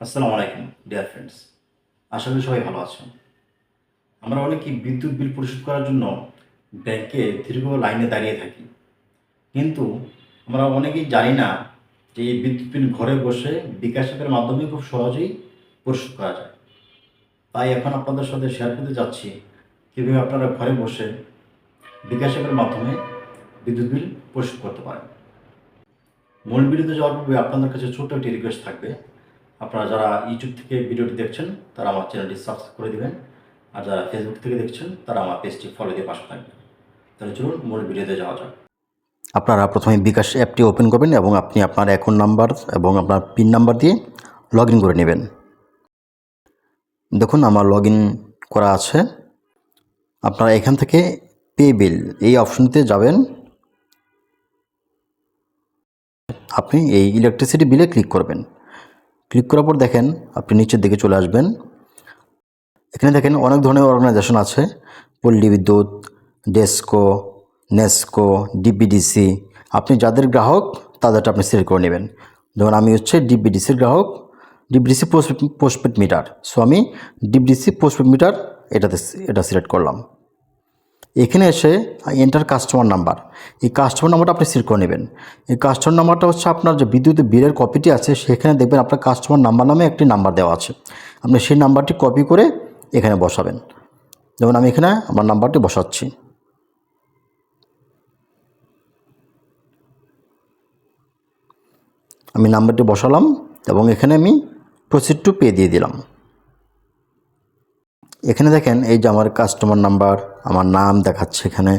আসসালামু আলাইকুম dear friends আশা করি সবাই ভালো আছেন। আমরা অনেকেই বিদ্যুৎ বিল পরিশোধ করার জন্য ব্যাংকে দীর্ঘ লাইনে দাঁড়িয়ে থাকি। কিন্তু আমরা অনেকেই জানি না যে এই বিদ্যুৎ বিল ঘরে বসে বিকাশ অ্যাপের মাধ্যমে খুব সহজেই পরিশোধ করা যায়। তাই এখন আপনাদের সাথে শেয়ার করতে যাচ্ছি কীভাবে আপনারা ঘরে বসে বিকাশ অ্যাপের মাধ্যমে বিদ্যুৎ বিল পরিশোধ করতে পারেন। মূল ভিডিওতে যাওয়ার পূর্বে আপনাদের কাছে ছোট্ট একটি রিকোয়েস্ট থাকবে। আপনারা যারা ইউটিউব থেকে ভিডিওটি দেখছেন, তারা আমার চ্যানেলটি সাবস্ক্রাইব করে দিবেন। আর যারা ফেসবুক থেকে দেখছেন, তারা আমার পেজটি ফলো দিয়ে পাশে থাকবেন। তাহলে চলুন মূল ভিডিওতে যাওয়া যাক। আপনারা প্রথমে বিকাশ অ্যাপটি ওপেন করবেন এবং আপনি আপনার অ্যাকাউন্ট নাম্বার এবং আপনার পিন নাম্বার দিয়ে লগ করে নেবেন। দেখুন, আমার লগ করা আছে। আপনারা এখান থেকে পে বিল এই অপশনতে যাবেন। আপনি এই ইলেকট্রিসিটি বিলে ক্লিক করবেন। ক্লিক করার পর দেখেন আপনি নিচের দিকে চলে আসবেন। এখানে দেখেন অনেক ধরনের অর্গানাইজেশন আছে। পল্লী বিদ্যুৎ, ডেস্কো, নেস্কো, ডিপিডিসি। আপনি যাদের গ্রাহক, তাদেরটা আপনি সিলেক্ট করে নেবেন। যেমন আমি হচ্ছে ডিপিডিসির গ্রাহক, DPDC post postpaid meter so আমি ডিপিডিসি পোস্টপেড মিটার এটাতে এটা সিলেক্ট করলাম। এখানে এসে এন্টার কাস্টমার নাম্বার এই কাস্টমার নাম্বারটা আপনি সিলেক্ট করে নেবেন। এই কাস্টমার নাম্বারটা হচ্ছে আপনার যে বিদ্যুৎ বিলের কপিটি আছে, সেখানে দেখবেন আপনার কাস্টমার নাম্বার নামে একটি নাম্বার দেওয়া আছে। আপনি সেই নাম্বারটি কপি করে এখানে বসাবেন। যেমন আমি এখানে আমার নাম্বারটি বসাচ্ছি। আমি নাম্বারটি বসালাম এবং এখানে আমি প্রসিড টু পে দিয়ে দিলাম। এখানে দেখেন, এই যে আমার কাস্টমার নাম্বার আমার নাম দেখাচ্ছে এখানে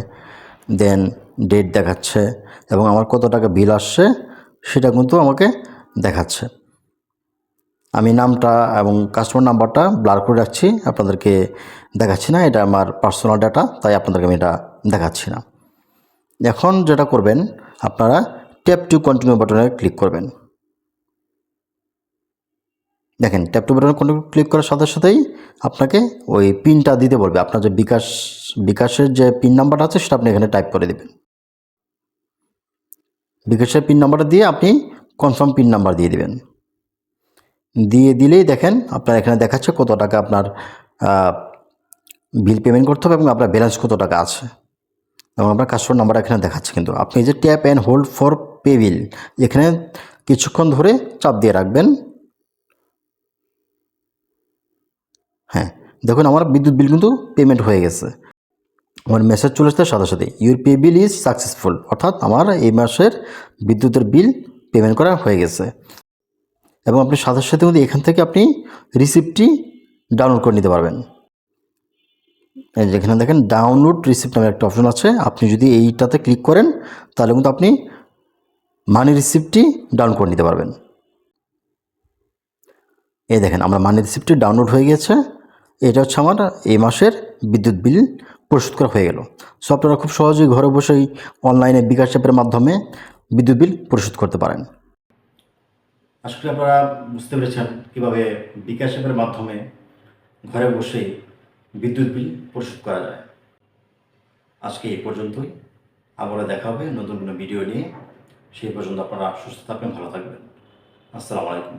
দেন ডেট দেখাচ্ছে, এবং আমার কত টাকা বিল আসছে, সেটা কিন্তু আমাকে দেখাচ্ছে। আমি নামটা এবং কাস্টমার নাম্বারটা ব্লার করে রাখছি, আপনাদেরকে দেখাচ্ছি না, এটা আমার পার্সোনাল ডাটা তাই আপনাদেরকে আমি এটা দেখাচ্ছি না। এখন যেটা করবেন, আপনারা ট্যাপ টু কন্টিনিউ বাটনে ক্লিক করবেন। দেখেন ট্যাপ টু বাটনে কন্টিনিউ ক্লিক করার সাথে সাথেই আপনাকে ওই পিনটা দিতে বলবে। আপনার যে বিকাশ, বিকাশের যে পিন নাম্বারটা আছে, সেটা আপনি এখানে টাইপ করে দেবেন। বিকাশের পিন নাম্বারটা দিয়ে আপনি কনফার্ম পিন নাম্বার দিয়ে দেবেন। দিয়ে দিলেই দেখেন, আপনার এখানে দেখাচ্ছে কত টাকা আপনার বিল পেমেন্ট করতে হবে এবং আপনার ব্যালেন্স কত টাকা আছে। এবং আপনার কাস্টমার নাম্বার এখানে দেখাচ্ছে কিন্তু। আপনি যে tap and hold for pay bill এখানে কিছুক্ষণ ধরে চাপ দিয়ে রাখবেন। হ্যাঁ দেখুন আমার বিদ্যুৎ বিল কিন্তু পেমেন্ট হয়ে গেছে। আমার মেসেজ চলে আসতে সাথে সাথে your pay bill is successful অর্থাৎ আমার এই মাসের বিদ্যুতের বিল পেমেন্ট করা হয়ে গেছে। এবং আপনি সাথে সাথে কিন্তু এখান থেকে আপনি রিসিপ্টটি ডাউনলোড করে নিতে পারবেন। যেখানে দেখেন ডাউনলোড রিসিপ্ট নামের একটা অপশন আছে। আপনি যদি এইটাতে ক্লিক করেন, তাহলে কিন্তু আপনি মানি রিসিপ্টটি ডাউনলোড করে নিতে পারবেন। এই দেখেন, আমার মানি রিসিপ্টটি ডাউনলোড হয়ে গেছে। এটা হচ্ছে আমার, এই মাসের বিদ্যুৎ বিল পরিশোধ করা হয়ে গেল। সো আপনারা খুব সহজেই ঘরে বসেই অনলাইনে বিকাশ অ্যাপের মাধ্যমে বিদ্যুৎ বিল পরিশোধ করতে পারেন। করি আপনারা বুঝতে পেরেছেন কীভাবে বিকাশ অ্যাপের মাধ্যমে ঘরে বসেই বিদ্যুৎ বিল পরিশোধ করা যায়। আজকে এই পর্যন্তই। আবারও দেখা হবে নতুন কোনো ভিডিও নিয়ে। সেই পর্যন্ত আপনারা সুস্থ থাকবেন, ভালো থাকবেন। আসসালামু আলাইকুম।